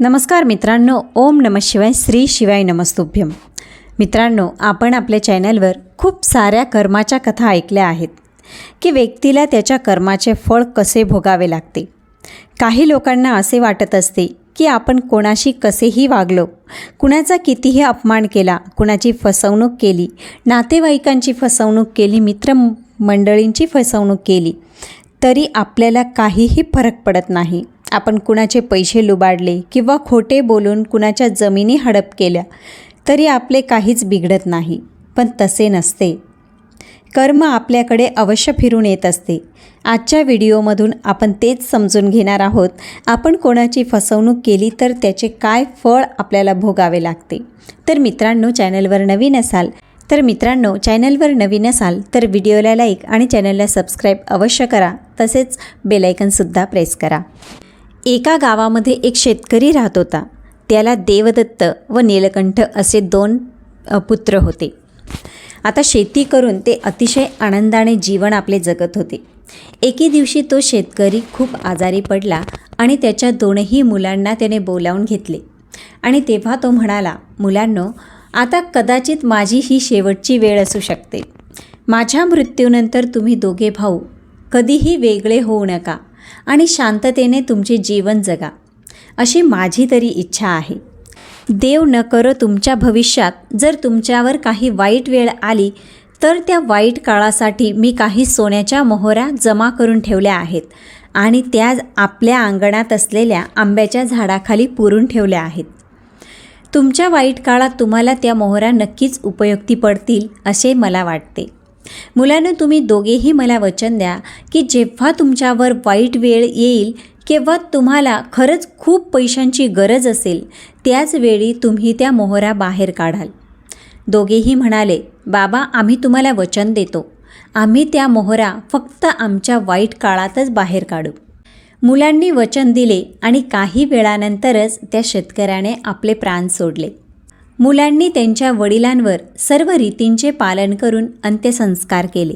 नमस्कार मित्रांनो ओम नम शिवाय श्री शिवाय नमस्तुभ्यम मित्रांनो आपण आपल्या चॅनलवर खूप साऱ्या कर्माच्या कथा ऐकल्या आहेत की व्यक्तीला त्याच्या कर्माचे फळ कसे भोगावे लागते. काही लोकांना असे वाटत असते की आपण कोणाशी कसेही वागलो कुणाचा कितीही अपमान केला कुणाची फसवणूक केली नातेवाईकांची फसवणूक केली मित्रमंडळींची फसवणूक केली तरी आपल्याला काहीही फरक पडत नाही. आपण कुणाचे पैसे लुबाडले किंवा खोटे बोलून कुणाच्या जमिनी हडप केल्या तरी आपले काहीच बिघडत नाही. पण तसे नसते. कर्म आपल्याकडे अवश्य फिरून येत असते. आजच्या व्हिडिओमधून आपण तेच समजून घेणार आहोत आपण कोणाची फसवणूक केली तर त्याचे काय फळ आपल्याला भोगावे लागते. तर मित्रांनो चॅनलवर नवीन असाल तर मित्रांनो चॅनलवर नवीन असाल तर व्हिडिओला लाईक आणि चॅनलला सबस्क्राईब अवश्य करा. तसेच बेलायकनसुद्धा प्रेस करा. एका गावामध्ये एक शेतकरी राहत होता. त्याला देवदत्त व नीलकंठ असे दोन पुत्र होते. आता शेती करून ते अतिशय आनंदाने जीवन आपले जगत होते. एके दिवशी तो शेतकरी खूप आजारी पडला आणि त्याच्या दोनही मुलांना त्याने बोलावून घेतले. आणि तेव्हा तो म्हणाला मुलांनो आता कदाचित माझी ही शेवटची वेळ असू शकते. माझ्या मृत्यूनंतर तुम्ही दोघे भाऊ कधीही वेगळे होऊ नका. आणि शांततेने तुमचे जीवन जगा. अशी माझी तरी इच्छा आहे. देव न करो तुमच्या भविष्यात. जर तुमच्यावर काही वाईट वेळ आली तर त्या वाईट काळासाठी मी काही सोन्याच्या मोहरा जमा करून ठेवल्या आहेत आणि त्या आपल्या अंगणात असलेल्या आंब्याच्या झाडाखाली पुरून ठेवल्या आहेत. तुमच्या वाईट काळात तुम्हाला त्या मोहरा नक्कीच उपयुक्ती पडतील असे मला वाटते. मुलांनो तुम्ही दोघेही मला वचन द्या की जेव्हा तुमच्यावर वाईट वेळ येईल केव्हा तुम्हाला खरंच खूप पैशांची गरज असेल त्याच वेळी तुम्ही त्या मोहरा बाहेर काढाल. दोघेही म्हणाले बाबा आम्ही तुम्हाला वचन देतो. आम्ही त्या मोहरा फक्त आमच्या वाईट काळातच बाहेर काढू. मुलांनी वचन दिले आणि काही वेळानंतरच त्या शेतकऱ्याने आपले प्राण सोडले. मुलांनी त्यांच्या वडिलांवर सर्व रीतींचे पालन करून अंत्यसंस्कार केले.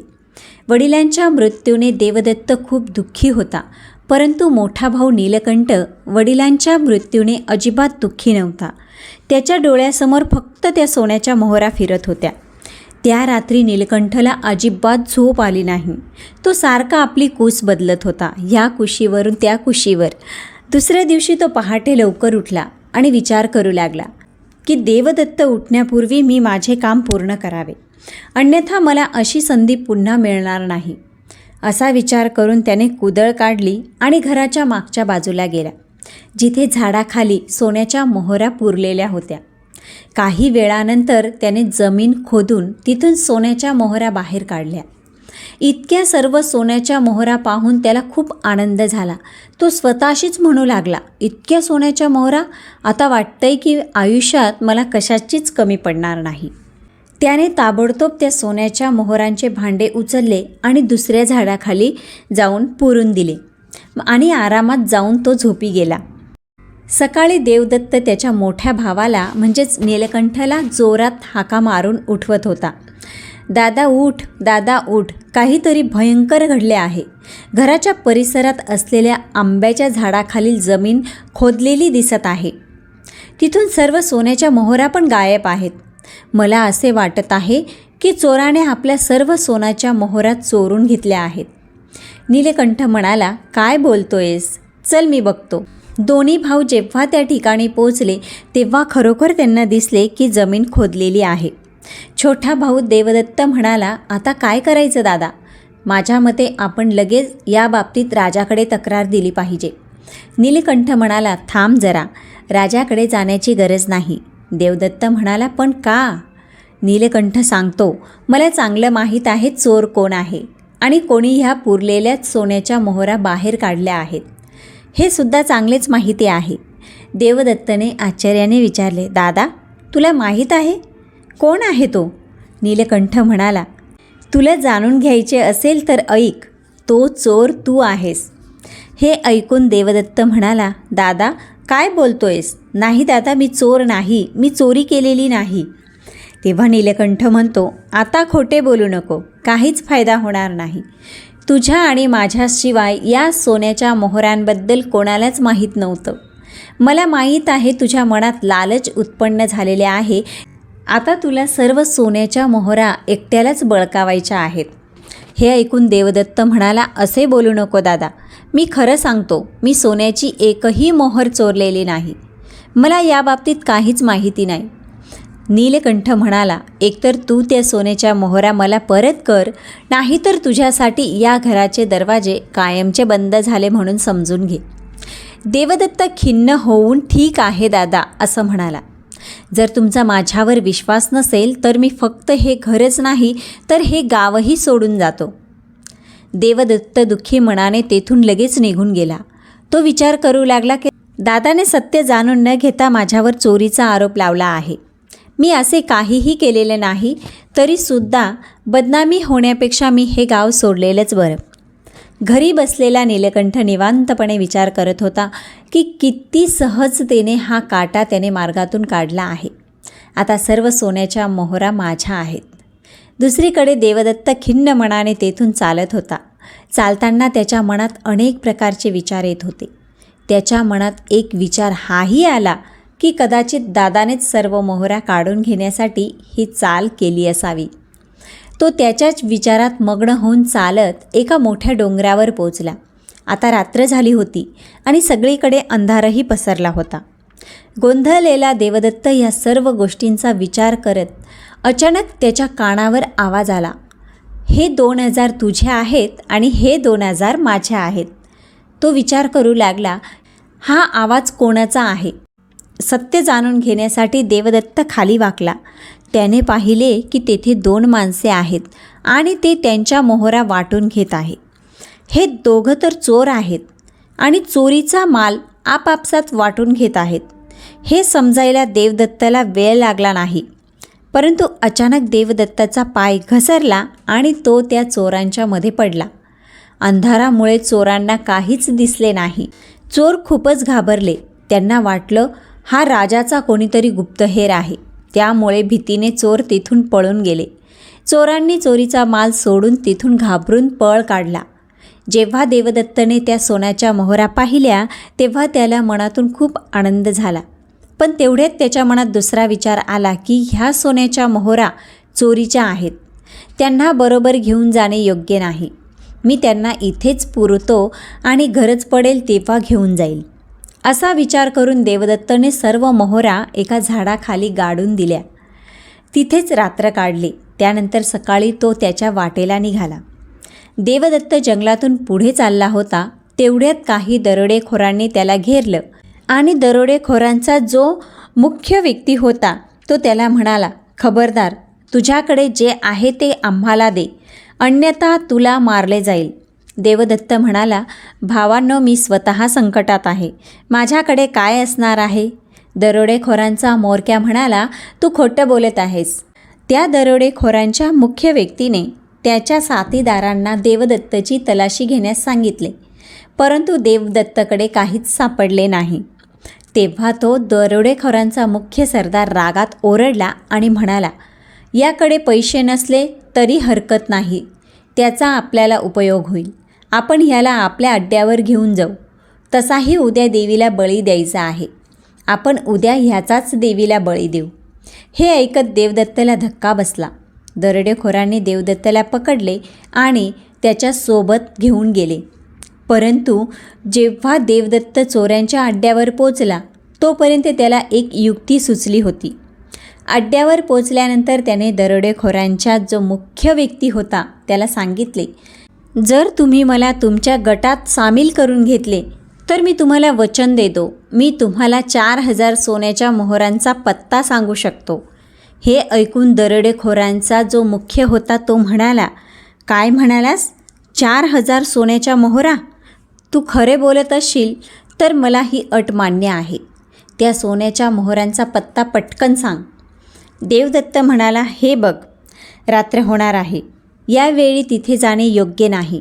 वडिलांच्या मृत्यूने देवदत्त खूप दुःखी होता परंतु मोठा भाऊ नीलकंठ वडिलांच्या मृत्यूने अजिबात दुःखी नव्हता. त्याच्या डोळ्यासमोर फक्त त्या सोन्याच्या मोहरा फिरत होत्या. त्या रात्री नीलकंठला अजिबात झोप आली नाही. तो सारखा आपली कूस बदलत होता. ह्या कुशीवरून त्या कुशीवर. दुसऱ्या दिवशी तो पहाटे लवकर उठला आणि विचार करू लागला. की देवदत्त उठण्यापूर्वी मी माझे काम पूर्ण करावे. अन्यथा मला अशी संधी पुन्हा मिळणार नाही. असा विचार करून त्याने कुदळ काढली आणि घराच्या मागच्या बाजूला गेला जिथे झाडाखाली सोन्याच्या मोहऱ्या पुरलेल्या होत्या. काही वेळानंतर त्याने जमीन खोदून तिथून सोन्याच्या मोहऱ्या बाहेर काढल्या. इतक्या सर्व सोन्याच्या मोहरा पाहून त्याला खूप आनंद झाला. तो स्वतःशीच म्हणू लागला इतक्या सोन्याच्या मोहरा? आता वाटतंय की आयुष्यात मला कशाचीच कमी पडणार नाही. त्याने ताबडतोब त्या सोन्याच्या मोहरांचे भांडे उचलले आणि दुसऱ्या झाडाखाली जाऊन पुरून दिले आणि आरामात जाऊन तो झोपी गेला. सकाळी देवदत्त त्याच्या मोठ्या भावाला म्हणजेच नीलकंठला जोरात हाका मारून उठवत होता. दादा उठ दादा उठ काहीतरी भयंकर घडले आहे. घराच्या परिसरात असलेल्या आंब्याच्या झाडाखालील जमीन खोदलेली दिसत आहे. तिथून सर्व सोन्याच्या मोहरा पण गायब आहेत. मला असे वाटत आहे की चोराने आपल्या सर्व सोन्याच्या मोहरा चोरून घेतल्या आहेत. नीलकंठ म्हणाला काय बोलतोयस? चल मी बघतो. दोन्ही भाऊ जेव्हा त्या ठिकाणी पोचले तेव्हा खरोखर त्यांना दिसले की जमीन खोदलेली आहे. छोटा भाऊ देवदत्त म्हणाला आता काय करायचं दादा? माझ्या मते आपण लगेच या बाबतीत राजाकडे तक्रार दिली पाहिजे. नीलकंठ म्हणाला थांब जरा राजाकडे जाण्याची गरज नाही. देवदत्त म्हणाला पण का? नीलकंठ सांगतो मला चांगलं माहीत आहे चोर कोण आहे आणि कोणी ह्या पुरलेल्या सोन्याच्या मोहरा बाहेर काढल्या आहेत. हे सुद्धा चांगलेच माहिती आहे. देवदत्तने आश्चर्याने विचारले दादा तुला माहीत आहे? कोण आहे तो? नीलकंठ म्हणाला तुला जाणून घ्यायचे असेल तर ऐक तो चोर तू आहेस. हे ऐकून देवदत्त म्हणाला दादा काय बोलतोयस? नाही दादा मी चोर नाही मी चोरी केलेली नाही. तेव्हा नीलकंठ म्हणतो आता खोटे बोलू नको काहीच फायदा होणार नाही. तुझ्या आणि माझ्याशिवाय या सोन्याच्या मोहरांबद्दल कोणालाच माहीत नव्हतं. मला माहीत आहे तुझ्या मनात लालच उत्पन्न झालेले आहे. आता तुला सर्व सोन्याच्या मोहरा एकट्यालाच बळकावायच्या आहेत. हे ऐकून देवदत्त म्हणाला असे बोलू नको दादा. मी खरं सांगतो मी सोन्याची एकही मोहर चोरलेली नाही. मला याबाबतीत काहीच माहिती नाही. नीलकंठ म्हणाला एकतर तू त्या सोन्याच्या मोहरा मला परत कर नाहीतर तुझ्यासाठी या घराचे दरवाजे कायमचे बंद झाले म्हणून समजून घे. देवदत्त खिन्न होऊन ठीक आहे दादा असं म्हणाला. जर तुमचा माझ्यावर विश्वास नसेल तर मी फक्त हे घरच नाही तर हे गावही सोडून जातो. देवदत्त दुःखी मनाने तेथून लगेच निघून गेला. तो विचार करू लागला की दादाने सत्य जाणून न घेता माझ्यावर चोरीचा आरोप लावला आहे. मी असे काहीही केलेले नाही तरीसुद्धा बदनामी होण्यापेक्षा मी हे गाव सोडलेलंच बरं. घरी बसलेला नीलकंठ निवांतपणे विचार करत होता की किती सहजतेने हा काटा त्याने मार्गातून काढला आहे. आता सर्व सोन्याच्या मोहरा माझ्या आहेत. दुसरीकडे देवदत्त खिन्न मनाने तेथून चालत होता. चालताना त्याच्या मनात अनेक प्रकारचे विचार येत होते. त्याच्या मनात एक विचार हाही आला की कदाचित दादानेच सर्व मोहरा काढून घेण्यासाठी ही चाल केली असावी. तो त्याच्याच विचारात मग्न होऊन चालत एका मोठ्या डोंगरावर पोचला आता रात्र झाली होती आणि सगळीकडे अंधारही पसरला होता. गोंधळलेला देवदत्त या सर्व गोष्टींचा विचार करत अचानक त्याच्या कानावर आवाज आला. हे दोन हजार तुझे आहेत आणि हे दोन हजार माझ्या आहेत. तो विचार करू लागला हा आवाज कोणाचा आहे? सत्य जाणून घेण्यासाठी देवदत्त खाली वाकला. त्याने पाहिले की तेथे दोन माणसे आहेत आणि ते त्यांच्या मोहरा वाटून घेत आहे. हे दोघं तर चोर आहेत आणि चोरीचा माल आपापसात वाटून घेत आहेत. हे समजायला देवदत्ताला वेळ लागला नाही. परंतु अचानक देवदत्ताचा पाय घसरला आणि तो त्या चोरांच्या मध्ये पडला. अंधारामुळे चोरांना काहीच दिसले नाही. चोर खूपच घाबरले. त्यांना वाटलं हा राजाचा कोणीतरी गुप्तहेर आहे. त्यामुळे भीतीने चोर तिथून पळून गेले. चोरांनी चोरीचा माल सोडून तिथून घाबरून पळ काढला. जेव्हा देवदत्तने त्या सोन्याच्या मोहरा पाहिल्या तेव्हा त्याला मनातून खूप आनंद झाला. पण तेवढ्यात त्याच्या मनात दुसरा विचार आला की ह्या सोन्याच्या मोहरा चोरीच्या आहेत. त्यांना बरोबर घेऊन जाणे योग्य नाही. मी त्यांना इथेच पुरतो आणि गरज पडेल तेव्हा घेऊन जाईल. असा विचार करून देवदत्तने सर्व मोहरा एका झाडाखाली गाडून दिल्या. तिथेच रात्र काढली. त्यानंतर सकाळी तो त्याच्या वाटेला निघाला. देवदत्त जंगलातून पुढे चालला होता. तेवढ्यात काही दरोडेखोरांनी त्याला घेरलं आणि दरोडेखोरांचा जो मुख्य व्यक्ती होता तो त्याला म्हणाला खबरदार तुझ्याकडे जे आहे ते आम्हाला दे. अन्यथा तुला मारले जाईल. देवदत्त म्हणाला भावांनो मी स्वतः संकटात आहे. माझ्याकडे काय असणार आहे? दरोडेखोरांचा मोरक्या म्हणाला तू खोटं बोलत आहेस. त्या दरोडेखोरांच्या मुख्य व्यक्तीने त्याच्या साथीदारांना देवदत्तची तलाशी घेण्यास सांगितले. परंतु देवदत्तकडे काहीच सापडले नाही. तेव्हा तो दरोडेखोरांचा मुख्य सरदार रागात ओरडला आणि म्हणाला याकडे पैसे नसले तरी हरकत नाही. त्याचा आपल्याला उपयोग होईल. आपण ह्याला आपल्या अड्ड्यावर घेऊन जाऊ. तसाही उद्या देवीला बळी द्यायचा आहे. आपण उद्या ह्याचाच देवीला बळी देऊ. हे ऐकत देवदत्तला धक्का बसला. दरोडेखोरांनी देवदत्तला पकडले आणि त्याच्यासोबत घेऊन गेले. परंतु जेव्हा देवदत्त चोऱ्यांच्या अड्ड्यावर पोचला तोपर्यंत त्याला एक युक्ती सुचली होती. अड्ड्यावर पोचल्यानंतर त्याने दरोडेखोरांच्या जो मुख्य व्यक्ती होता त्याला सांगितले जर तुम्ही मला तुमच्या गटात सामील करून घेतले तर मी तुम्हाला वचन देतो. मी तुम्हाला चार हजार सोन्याच्या मोहरांचा पत्ता सांगू शकतो. हे ऐकून दरोडेखोरांचा जो मुख्य होता तो म्हणाला काय म्हणालास? चार हजार सोन्याच्या मोहरा? तू खरे बोलत असशील तर मला ही अट मान्य आहे. त्या सोन्याच्या मोहरांचा पत्ता पटकन सांग. देवदत्त म्हणाला हे बघ रात्र होणार आहे. यावेळी तिथे जाणे योग्य नाही.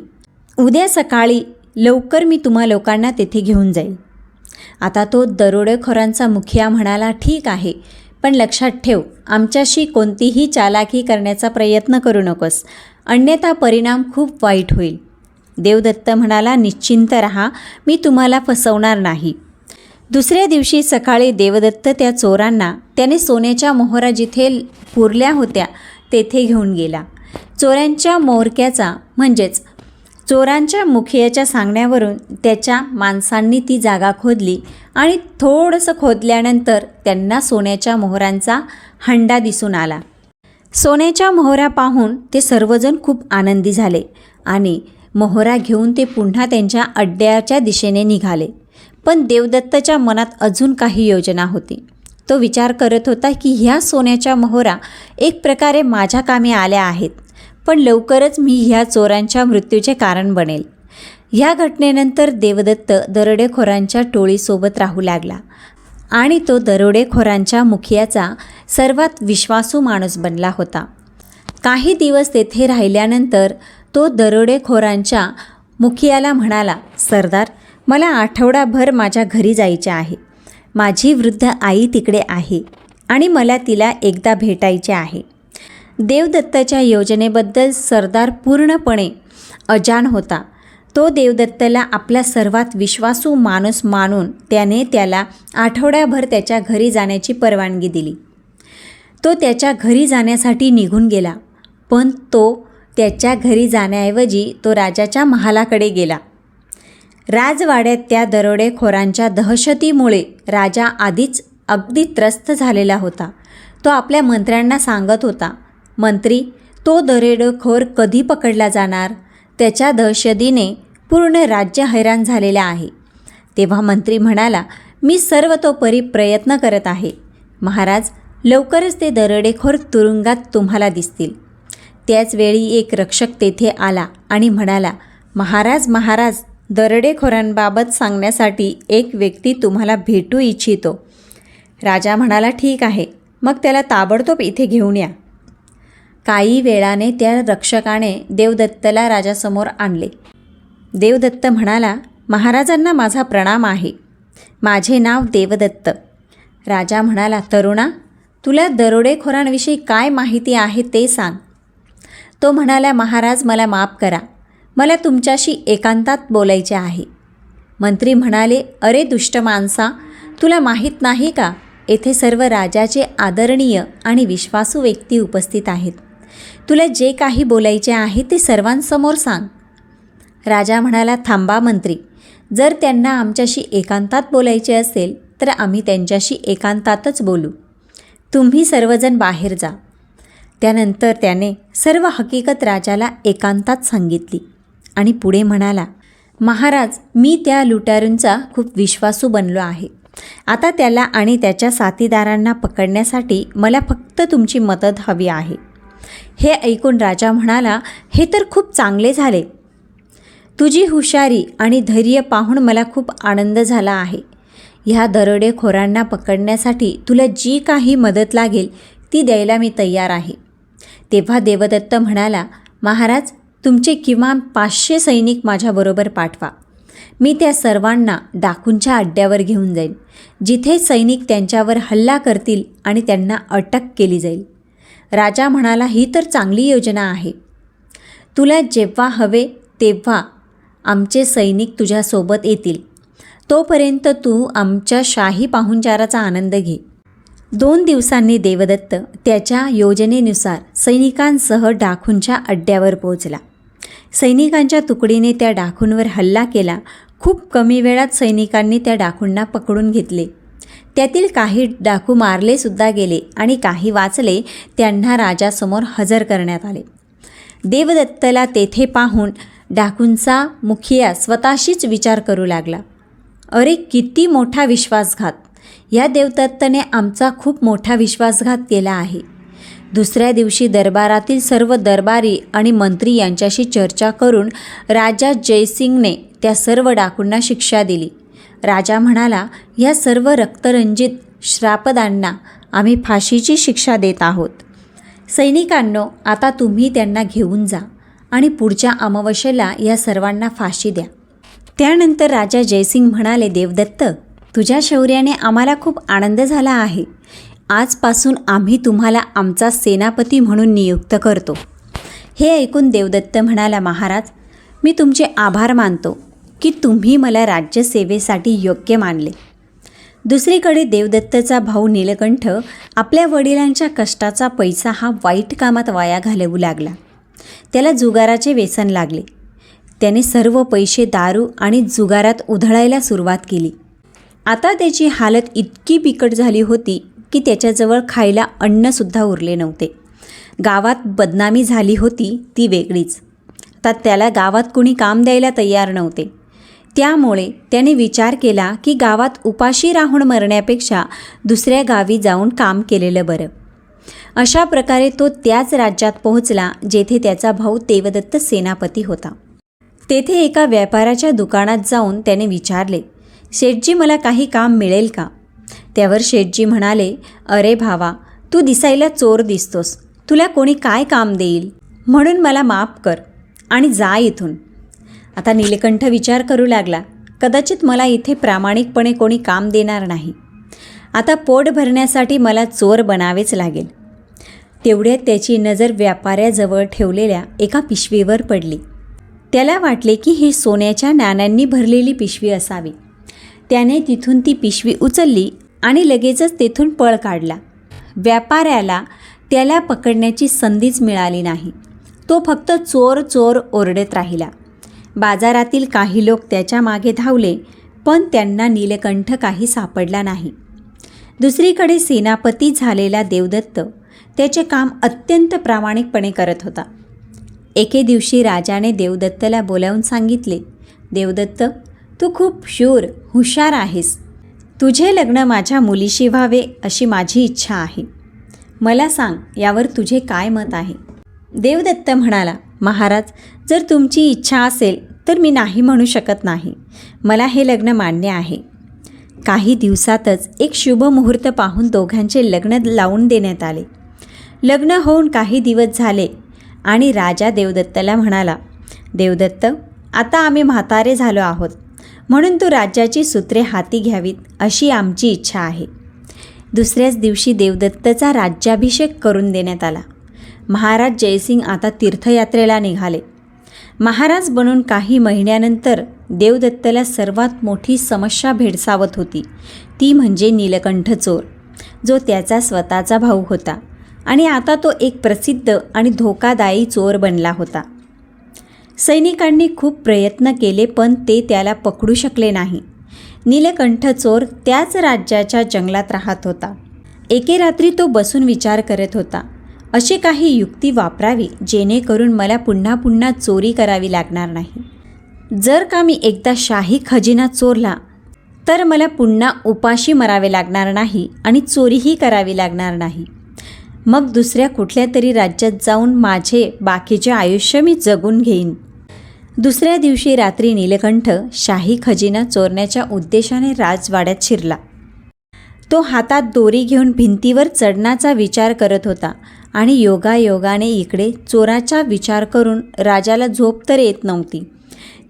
उद्या सकाळी लवकर मी तुम्हा लोकांना तेथे घेऊन जाईल आता तो दरोडेखोरांचा मुखिया म्हणाला ठीक आहे पण लक्षात ठेव आमच्याशी कोणतीही चालाकी करण्याचा प्रयत्न करू नकोस. अन्यथा परिणाम खूप वाईट होईल. देवदत्त म्हणाला निश्चिंत रहा मी तुम्हाला फसवणार नाही. दुसऱ्या दिवशी सकाळी देवदत्त त्या चोरांना त्याने सोन्याच्या मोहरा जिथे पुरल्या होत्या तेथे घेऊन गेला. चोरांच्या मोरक्याचा म्हणजेच चोरांच्या मुखियाच्या सांगण्यावरून त्याच्या माणसांनी ती जागा खोदली आणि थोडंसं खोदल्यानंतर त्यांना सोन्याच्या मोहरांचा हंडा दिसून आला. सोन्याच्या मोहरा पाहून ते सर्वजण खूप आनंदी झाले आणि मोहरा घेऊन ते पुन्हा त्यांच्या अड्ड्याच्या दिशेने निघाले. पण देवदत्तच्या मनात अजून काही योजना होती. तो विचार करत होता की ह्या सोन्याच्या मोहरा एक प्रकारे माझ्या कामी आल्या आहेत. पण लवकरच मी ह्या चोरांच्या मृत्यूचे कारण बनेल. ह्या घटनेनंतर देवदत्त दरोडेखोरांच्या टोळीसोबत राहू लागला आणि तो दरोडेखोरांच्या मुखियाचा सर्वात विश्वासू माणूस बनला होता. काही दिवस तेथे राहिल्यानंतर तो दरोडेखोरांच्या मुखियाला म्हणाला सरदार मला आठवडाभर माझ्या घरी जायचे आहे. माझी वृद्ध आई तिकडे आहे आणि मला तिला एकदा भेटायचे आहे. देवदत्ताच्या योजनेबद्दल सरदार पूर्णपणे अजाण होता. तो देवदत्तला आपला सर्वात विश्वासू माणूस मानून त्याने त्याला आठवड्याभर त्याच्या घरी जाण्याची परवानगी दिली. तो त्याच्या घरी जाण्यासाठी निघून गेला पण तो त्याच्या घरी जाण्याऐवजी तो राजाच्या महालाकडे गेला. राजवाड्यात त्या दरोडेखोरांच्या दहशतीमुळे राजा आधीच अगदी त्रस्त झालेला होता. तो आपल्या मंत्र्यांना सांगत होता मंत्री तो दरेडखोर कधी पकडला जाणार? त्याच्या दहशतीने पूर्ण राज्य हैराण झालेले आहे. तेव्हा मंत्री म्हणाला मी सर्वतोपरी प्रयत्न करत आहे. महाराज लवकरच ते दरोडेखोर तुरुंगात तुम्हाला दिसतील. त्याचवेळी एक रक्षक तेथे आला आणि म्हणाला महाराज महाराज दरोडेखोरांबाबत सांगण्यासाठी एक व्यक्ती तुम्हाला भेटू इच्छितो. राजा म्हणाला ठीक आहे. मग त्याला ताबडतोब इथे घेऊन या. काही वेळाने त्या रक्षकाने देवदत्तला राजासमोर आणले. देवदत्त म्हणाला महाराजांना माझा प्रणाम आहे. माझे नाव देवदत्त. राजा म्हणाला तरुणा तुला दरोडेखोरांविषयी काय माहिती आहे ते सांग. तो म्हणाला महाराज मला माफ करा. मला तुमच्याशी एकांतात बोलायचे आहे. मंत्री म्हणाले अरे दुष्ट माणसा तुला माहीत नाही का येथे सर्व राजाचे आदरणीय आणि विश्वासू व्यक्ती उपस्थित आहेत. तुला जे काही बोलायचे आहे ते सर्वांसमोर सांग. राजा म्हणाला थांबा मंत्री. जर त्यांना आमच्याशी एकांतात बोलायचे असेल तर आम्ही त्यांच्याशी एकांतातच बोलू. तुम्ही सर्वजण बाहेर जा. त्यानंतर त्याने सर्व हकीकत राजाला एकांतात सांगितली आणि पुढे म्हणाला महाराज मी त्या लुटारूंचा खूप विश्वासू बनलो आहे. आता त्याला आणि त्याच्या साथीदारांना पकडण्यासाठी मला फक्त तुमची मदत हवी आहे. हे ऐकून राजा म्हणाला हे तर खूप चांगले झाले. तुझी हुशारी आणि धैर्य पाहून मला खूप आनंद झाला आहे. ह्या दरोडेखोरांना पकडण्यासाठी तुला जी काही मदत लागेल ती द्यायला मी तयार आहे. तेव्हा देवदत्त म्हणाला महाराज तुमचे किमान पाचशे सैनिक माझ्याबरोबर पाठवा. मी त्या सर्वांना डाकूंच्या अड्ड्यावर घेऊन जाईन. जिथे सैनिक त्यांच्यावर हल्ला करतील आणि त्यांना अटक केली जाईल. राजा म्हणाला ही तर चांगली योजना आहे. तुला जेव्हा हवे तेव्हा आमचे सैनिक तुझ्यासोबत येतील. तोपर्यंत तू आमच्या शाही पाहुणचाराचा आनंद घे. दोन दिवसांनी देवदत्त त्याच्या योजनेनुसार सैनिकांसह डाकूंच्या अड्ड्यावर पोहोचला. सैनिकांच्या तुकडीने त्या डाखूंवर हल्ला केला. खूप कमी वेळात सैनिकांनी त्या डाकूंना पकडून घेतले. त्यातील काही डाकू मारलेसुद्धा गेले आणि काही वाचले त्यांना राजासमोर हजर करण्यात आले. देवदत्तला तेथे पाहून डाकूंचा मुखिया स्वतःशीच विचार करू लागला. अरे किती मोठा विश्वासघात! या देवदत्तने आमचा खूप मोठा विश्वासघात केला आहे. दुसऱ्या दिवशी दरबारातील सर्व दरबारी आणि मंत्री यांच्याशी चर्चा करून राजा जयसिंगने त्या सर्व डाकूंना शिक्षा दिली. राजा म्हणाला या सर्व रक्तरंजित श्रापदांना आम्ही फाशीची शिक्षा देत आहोत. सैनिकांनो आता तुम्ही त्यांना घेऊन जा आणि पुढच्या अमावस्येला या सर्वांना फाशी द्या. त्यानंतर राजा जयसिंग म्हणाले देवदत्त तुझ्या शौर्याने आम्हाला खूप आनंद झाला आहे. आजपासून आम्ही तुम्हाला आमचा सेनापती म्हणून नियुक्त करतो. हे ऐकून देवदत्त म्हणाला महाराज मी तुमचे आभार मानतो. की तुम्ही मला राज्यसेवेसाठी योग्य मानले. दुसरीकडे देवदत्तचा भाऊ नीलकंठ आपल्या वडिलांच्या कष्टाचा पैसा हा वाईट कामात वाया घालवू लागला. त्याला जुगाराचे व्यसन लागले. त्याने सर्व पैसे दारू आणि जुगारात उधळायला सुरुवात केली. आता त्याची हालत इतकी बिकट झाली होती की त्याच्याजवळ खायला अन्नसुद्धा उरले नव्हते. गावात बदनामी झाली होती ती वेगळीच. तर त्याला गावात कुणी काम द्यायला तयार नव्हते. त्यामुळे त्याने विचार केला की गावात उपाशी राहून मरण्यापेक्षा दुसऱ्या गावी जाऊन काम केलेलं बरं. अशा प्रकारे तो त्याच राज्यात पोहोचला जेथे त्याचा भाऊ देवदत्त सेनापती होता. तेथे एका व्यापाराच्या दुकानात जाऊन त्याने विचारले शेठजी मला काही काम मिळेल का? त्यावर शेठजी म्हणाले अरे भावा तू दिसायला चोर दिसतोस. तुला कोणी काय काम देईल? म्हणून मला माफ कर आणि जा इथून. आता नीलकंठ विचार करू लागला. कदाचित मला इथे प्रामाणिकपणे कोणी काम देणार नाही. आता पोट भरण्यासाठी मला चोर बनावेच लागेल. तेवढ्यात त्याची नजर व्यापाऱ्याजवळ ठेवलेल्या एका पिशवीवर पडली. त्याला वाटले की ही सोन्याच्या नाण्यांनी भरलेली पिशवी असावी. त्याने तिथून ती पिशवी उचलली आणि लगेचच तेथून पळ काढला. व्यापाऱ्याला त्याला पकडण्याची संधीच मिळाली नाही. तो फक्त चोर चोर ओरडत राहिला. बाजारातील काही लोक त्याच्यामागे धावले पण त्यांना नीलकंठ काही सापडला नाही. दुसरीकडे सेनापती झालेला देवदत्त त्याचे काम अत्यंत प्रामाणिकपणे करत होता. एके दिवशी राजाने देवदत्तला बोलावून सांगितले देवदत्त तू खूप शूर हुशार आहेस. तुझे लग्न माझ्या मुलीशी व्हावे अशी माझी इच्छा आहे. मला सांग यावर तुझे काय मत आहे? देवदत्त म्हणाला महाराज जर तुमची इच्छा असेल तर मी नाही म्हणू शकत नाही. मला हे लग्न मान्य आहे. काही दिवसातच एक शुभ मुहूर्त पाहून दोघांचे लग्न लावून देण्यात आले. लग्न होऊन काही दिवस झाले आणि राजा देवदत्तला म्हणाला देवदत्त आता आम्ही म्हातारे झालो आहोत. म्हणून तू राज्याची सूत्रे हाती घ्यावीत अशी आमची इच्छा आहे. दुसऱ्याच दिवशी देवदत्तचा राज्याभिषेक करून देण्यात आला. महाराज जयसिंग आता तीर्थयात्रेला निघाले. महाराज बनून काही महिन्यानंतर देवदत्तला सर्वात मोठी समस्या भेडसावत होती. ती म्हणजे नीलकंठ चोर जो त्याचा स्वतःचा भाऊ होता आणि आता तो एक प्रसिद्ध आणि धोकादायी चोर बनला होता. सैनिकांनी खूप प्रयत्न केले पण ते त्याला पकडू शकले नाही. नीलकंठ चोर त्याच राज्याच्या जंगलात राहत होता. एके रात्री तो बसून विचार करत होता. अशी काही युक्ती वापरावी जेणेकरून मला पुन्हा पुन्हा चोरी करावी लागणार नाही. जर का मी एकदा शाही खजिना चोरला तर मला पुन्हा उपाशी मरावे लागणार नाही आणि चोरीही करावी लागणार नाही. मग दुसऱ्या कुठल्या तरी राज्यात जाऊन माझे बाकीचे आयुष्य मी जगून घेईन. दुसऱ्या दिवशी रात्री नीलकंठ शाही खजिना चोरण्याच्या उद्देशाने राजवाड्यात शिरला. तो हातात दोरी घेऊन भिंतीवर चढण्याचा विचार करत होता. आणि योगायोगाने इकडे चोराचा विचार करून राजाला झोप तर येत नव्हती.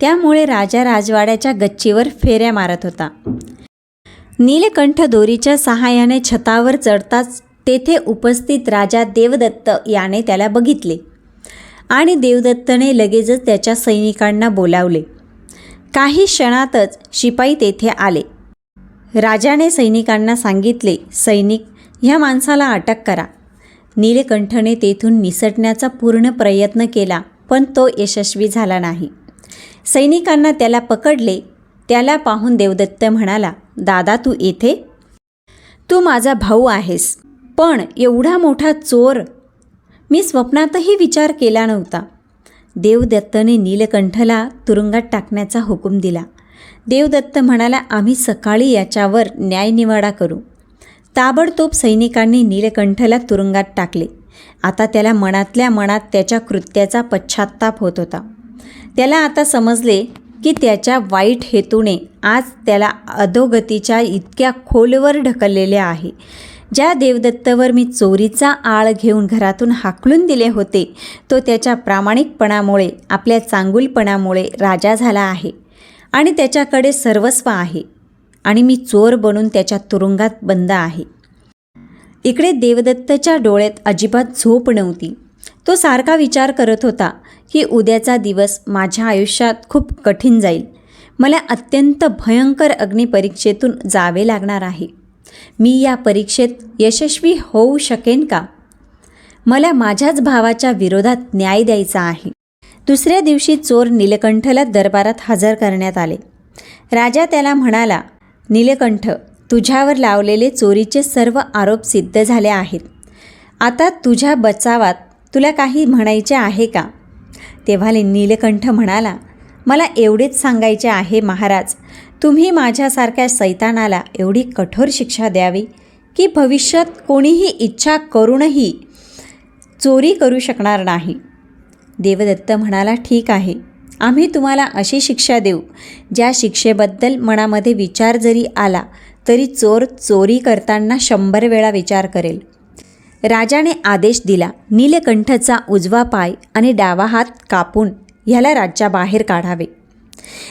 त्यामुळे राजा राजवाड्याच्या गच्चीवर फेऱ्या मारत होता. नीलकंठ दोरीच्या सहाय्याने छतावर चढताच तेथे उपस्थित राजा देवदत्त याने त्याला बघितले आणि देवदत्तने लगेचच त्याच्या सैनिकांना बोलावले. काही क्षणातच शिपाई तेथे आले. राजाने सैनिकांना सांगितले सैनिक ह्या माणसाला अटक करा. नीलकंठने तेथून निसटण्याचा पूर्ण प्रयत्न केला पण तो यशस्वी झाला नाही. सैनिकांना त्याला पकडले त्याला पाहून देवदत्त म्हणाला दादा तू येथे तू माझा भाऊ आहेस पण एवढा मोठा चोर. मी स्वप्नातही विचार केला नव्हता. देवदत्तने नीलकंठला तुरुंगात टाकण्याचा हुकूम दिला. देवदत्त म्हणाला आम्ही सकाळी याच्यावर न्यायनिवाडा करू. ताबडतोब सैनिकांनी नीलकंठला तुरुंगात टाकले. आता त्याला मनातल्या मनात त्याच्या कृत्याचा पश्चात्ताप होत होता. त्याला आता समजले की त्याच्या वाईट हेतूने आज त्याला अधोगतीच्या इतक्या खोलवर ढकललेले आहे. ज्या देवदत्तवर मी चोरीचा आळ घेऊन घरातून हाकलून दिले होते तो त्याच्या प्रामाणिकपणामुळे आपल्या चांगुलपणामुळे राजा झाला आहे आणि त्याच्याकडे सर्वस्व आहे. आणि मी चोर बनून त्याच्या तुरुंगात बंद आहे. इकडे देवदत्तच्या डोळ्यात अजिबात झोप नव्हती. तो सारखा विचार करत होता की उद्याचा दिवस माझ्या आयुष्यात खूप कठीण जाईल. मला अत्यंत भयंकर अग्निपरीक्षेतून जावे लागणार आहे. मी या परीक्षेत यशस्वी होऊ शकेन का? मला माझ्याच भावाच्या विरोधात न्याय द्यायचा आहे. दुसऱ्या दिवशी चोर नीलकंठला दरबारात हजर करण्यात आले. राजा त्याला म्हणाला नीलकंठ तुझ्यावर लावलेले चोरीचे सर्व आरोप सिद्ध झाले आहेत. आता तुझ्या बचावात तुला काही म्हणायचे आहे का? तेव्हा नीलकंठ म्हणाला मला एवढेच सांगायचे आहे महाराज. तुम्ही माझ्यासारख्या सैतानाला एवढी कठोर शिक्षा द्यावी की भविष्यात कोणीही इच्छा करूनही चोरी करू शकणार नाही. देवदत्त म्हणाला ठीक आहे. आम्ही तुम्हाला अशी शिक्षा देऊ ज्या शिक्षेबद्दल मनामध्ये विचार जरी आला तरी चोर चोरी करताना शंभर वेळा विचार करेल. राजाने आदेश दिला नीलकंठचा उजवा पाय आणि डावा हात कापून ह्याला राज्याबाहेर काढावे.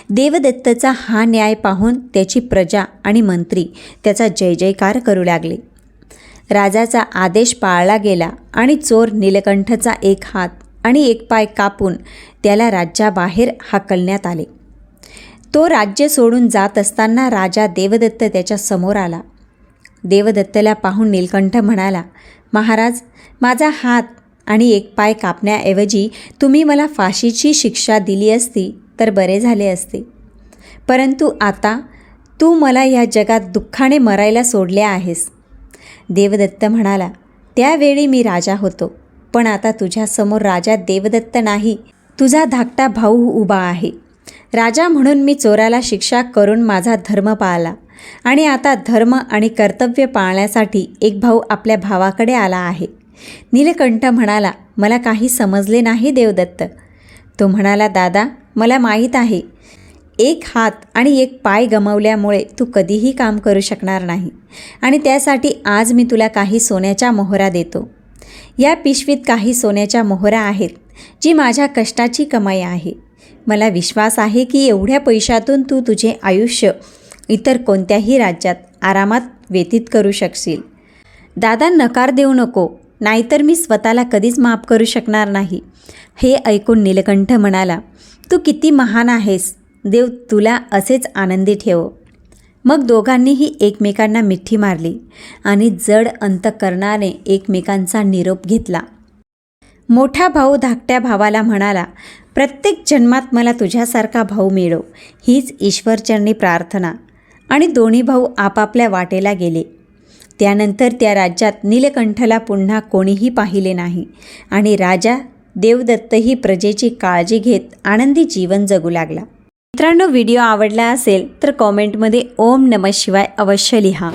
देवदत्तचा हा न्याय पाहून त्याची प्रजा आणि मंत्री त्याचा जय जयकार करू लागले. राजाचा आदेश पाळला गेला आणि चोर नीलकंठचा एक हात आणि एक पाय कापून त्याला राज्याबाहेर हाकलण्यात आले. तो राज्य सोडून जात असताना राजा देवदत्त त्याच्यासमोर आला. देवदत्तला पाहून नीलकंठ म्हणाला महाराज माझा हात आणि एक पाय कापण्याऐवजी तुम्ही मला फाशीची शिक्षा दिली असती तर बरे झाले असते. परंतु आता तू मला या जगात दुःखाने मरायला सोडले आहेस. देवदत्त म्हणाला त्यावेळी मी राजा होतो पण आता तुझ्यासमोर राजा देवदत्त नाही. तुझा धाकटा भाऊ उभा आहे. राजा म्हणून मी चोराला शिक्षा करून माझा धर्म पाळला. आणि आता धर्म आणि कर्तव्य पाळण्यासाठी एक भाऊ आपल्या भावाकडे आला आहे. नीलकंठ म्हणाला मला काही समजले नाही देवदत्त. तो म्हणाला दादा मला माहीत आहे. एक हात आणि एक पाय गमावल्यामुळे तू कधीही काम करू शकणार नाही. आणि त्यासाठी आज मी तुला काही सोन्याच्या मोहरा देतो. या पिशवीत काही सोन्याच्या मोहरा आहेत. जी माझ्या कष्टाची कमाई आहे. मला विश्वास आहे की एवढ्या पैशातून तू तुझे आयुष्य इतर कोणत्याही राज्यात आरामात व्यतीत करू शकशील. दादा नकार देऊ नको. नाहीतर मी स्वतःला कधीच माफ करू शकणार नाही. हे ऐकून नीलकंठ म्हणाला तू किती महान आहेस. देव तुला असेच आनंदी ठेव. मग दोघांनीही एकमेकांना मिठी मारली आणि जड अंतकरणाने एकमेकांचा निरोप घेतला. मोठा भाऊ धाकट्या भावाला म्हणाला प्रत्येक जन्मात मला तुझ्यासारखा भाऊ मिळो हीच ईश्वरचरणी प्रार्थना. आणि दोन्ही भाऊ आपापल्या वाटेला गेले. त्यानंतर त्या राज्यात नीलकंठला पुन्हा कोणीही पाहिले नाही आणि राजा देवदत्तही प्रजेची काळजी घेत आनंदी जीवन जगू लागला. मित्रांनो व्हिडिओ आवडला असेल तर कॉमेंटमध्ये ओम नम शिवाय अवश्य लिहा.